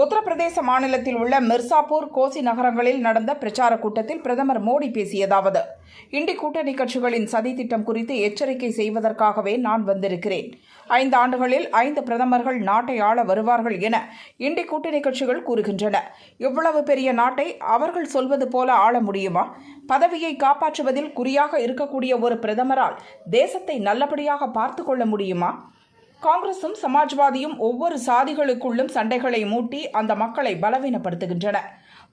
உத்தரப்பிரதேச மாநிலத்தில் உள்ள மிர்சாப்பூர் கோசி நகரங்களில் நடந்த பிரச்சார கூட்டத்தில் பிரதமர் மோடி பேசியதாவது இண்டி கூட்டணி கட்சிகளின் சதித்திட்டம் குறித்து எச்சரிக்கை செய்வதற்காகவே நான் வந்திருக்கிறேன். ஐந்து ஆண்டுகளில் ஐந்து பிரதமர்கள் நாட்டை ஆள வருவார்கள் என இண்டி கூட்டணி கட்சிகள் கூறுகின்றன. இவ்வளவு பெரிய நாட்டை அவர்கள் சொல்வது போல ஆள முடியுமா? பதவியை காப்பாற்றுவதில் குறியாக இருக்கக்கூடிய ஒரு பிரதமரால் தேசத்தை நல்லபடியாக பார்த்து கொள்ள முடியுமா? காங்கிரசும் சமாஜ்வாதியும் ஒவ்வொரு சாதிகளுக்குள்ளும் சண்டைகளை மூட்டி அந்த மக்களை பலவீனப்படுத்துகின்றன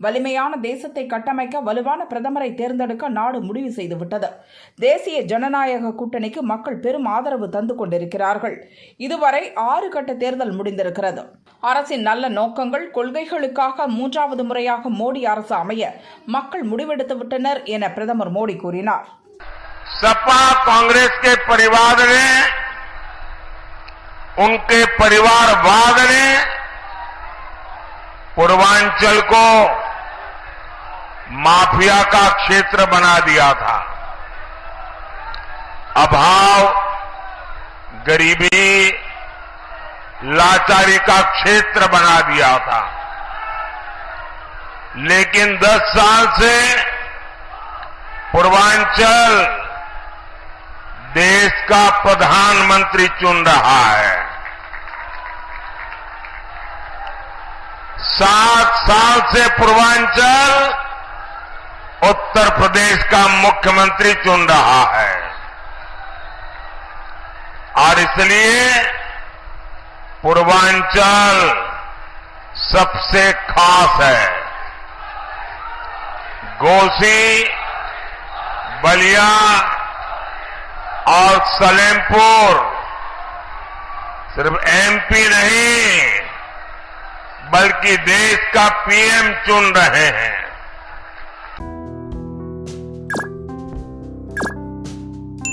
வலிமையான தேசத்தை கட்டமைக்க வலுவான பிரதமரை தேர்ந்தெடுக்க நாடு முடிவு செய்துவிட்டது தேசிய ஜனநாயக கூட்டணிக்கு மக்கள் பெரும் ஆதரவு தந்து கொண்டிருக்கிறார்கள் இதுவரை ஆறு கட்ட தேர்தல் முடிந்திருக்கிறது அரசின் நல்ல நோக்கங்கள் கொள்கைகளுக்காக மூன்றாவது முறையாக மோடி அரசு அமைய மக்கள் முடிவெடுத்து விட்டனர் என பிரதமர் மோடி கூறினார் सपा कांग्रेस के परिवार ने उनके परिवारवाद ने पूर्वांचल को माफिया का क्षेत्र बना दिया था। अभाव, गरीबी, लाचारी का क्षेत्र बना दिया था। लेकिन 10 साल से पूर्वांचल देश का प्रधानमंत्री चुन रहा है। सात साल से पूर्वांचल उत्तर प्रदेश का मुख्यमंत्री चुन रहा है। और इसलिए पूर्वांचल सबसे खास है। गोसी, बलिया और सलेमपुर सिर्फ़ एमपी नहीं बल्कि देश का पीएम चुन रहे हैं।